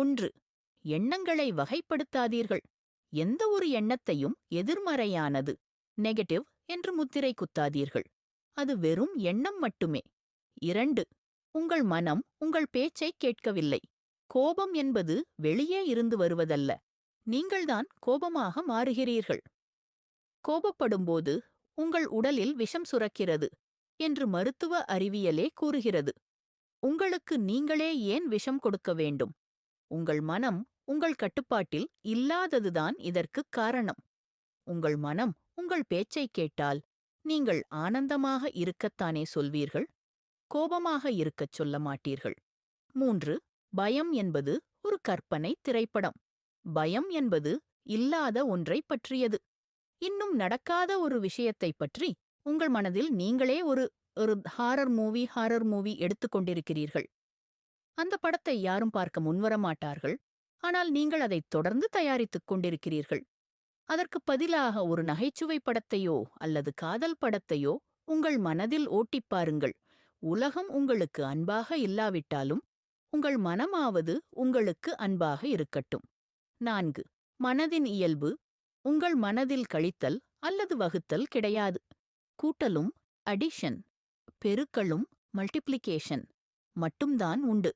ஒன்று. எண்ணங்களை வகைப்படுத்தாதீர்கள். எந்த ஒரு எண்ணத்தையும் எதிர்மறையானது நெகட்டிவ் என்று முத்திரை குத்தாதீர்கள். அது வெறும் எண்ணம் மட்டுமே. இரண்டு. உங்கள் மனம் உங்கள் பேச்சைக் கேட்கவில்லை. கோபம் என்பது வெளியே இருந்து வருவதல்ல. நீங்கள்தான் கோபமாக மாறுகிறீர்கள். கோபப்படும்போது உங்கள் உடலில் விஷம் சுரக்கிறது என்று மருத்துவ அறிவியலே கூறுகிறது. உங்களுக்கு நீங்களே ஏன் விஷம் கொடுக்க வேண்டும்? உங்கள் மனம் உங்கள் கட்டுப்பாட்டில் இல்லாததுதான் இதற்குக் காரணம். உங்கள் மனம் உங்கள் பேச்சைக் கேட்டால் நீங்கள் ஆனந்தமாக இருக்கத்தானே சொல்வீர்கள்? கோபமாக இருக்கச் சொல்ல மாட்டீர்கள்? மூன்று பயம் என்பது ஒரு கற்பனை திரைப்படம். பயம் என்பது இல்லாத ஒன்றைப் பற்றியது. இன்னும் நடக்காத ஒரு விஷயத்தைப் பற்றி உங்கள் மனதில் நீங்களே ஒரு ஒரு ஹாரர் மூவி ஹாரர் மூவி எடுத்துக்கொண்டிருக்கிறீர்கள் அந்த படத்தை யாரும் பார்க்க முன்வர மாட்டார்கள். ஆனால் நீங்கள் அதைத் தொடர்ந்து தயாரித்துக் கொண்டிருக்கிறீர்கள். அதற்குப் பதிலாக ஒரு நகைச்சுவை படத்தையோ அல்லது காதல் படத்தையோ உங்கள் மனதில் ஓட்டிப் பாருங்கள். உலகம் உங்களுக்கு அன்பாக இல்லாவிட்டாலும் உங்கள் மனமாவது உங்களுக்கு அன்பாக இருக்கட்டும். நான்கு. மனதின் இயல்பு. உங்கள் மனதில் கழித்தல் அல்லது வகுத்தல் கிடையாது. கூட்டலும் அடிஷன். பெருக்களும் மல்டிப்ளிகேஷன். மட்டும்தான் உண்டு.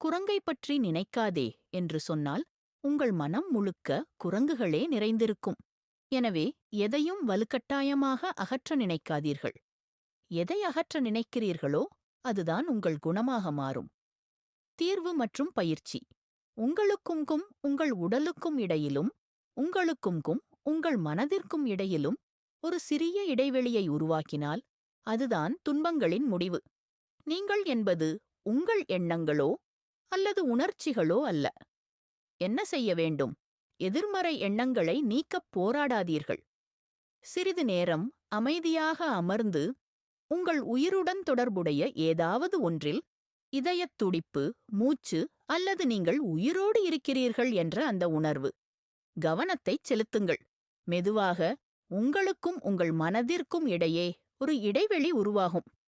குரங்கை பற்றி நினைக்காதே என்று சொன்னால் உங்கள் மனம் முழுக்க குரங்குகளே நிறைந்திருக்கும். எனவே எதையும் வலுக்கட்டாயமாக அகற்ற நினைக்காதீர்கள். எதை அகற்ற நினைக்கிறீர்களோ அதுதான் உங்கள் குணமாக மாறும். தீர்வு மற்றும் பயிற்சி. உங்களுக்கும்கும் உங்கள் உடலுக்கும் இடையிலும் உங்களுக்கும்கும் உங்கள் மனதிற்கும் இடையிலும் ஒரு சிறிய இடைவெளியை உருவாக்கினால் அதுதான் துன்பங்களின் முடிவு. நீங்கள் என்பது உங்கள் எண்ணங்களோ அல்லது உணர்ச்சிகளோ அல்ல. என்ன செய்ய வேண்டும்? எதிர்மறை எண்ணங்களை நீக்கப் போராடாதீர்கள். சிறிது நேரம் அமைதியாக அமர்ந்து உங்கள் உயிருடன் தொடர்புடைய ஏதாவது ஒன்றில் இதயத் துடிப்பு மூச்சு அல்லது நீங்கள் உயிரோடு இருக்கிறீர்கள் என்ற அந்த உணர்வு. கவனத்தைச் செலுத்துங்கள். மெதுவாக உங்களுக்கும் உங்கள் மனதிற்கும் இடையே ஒரு இடைவெளி உருவாகும்.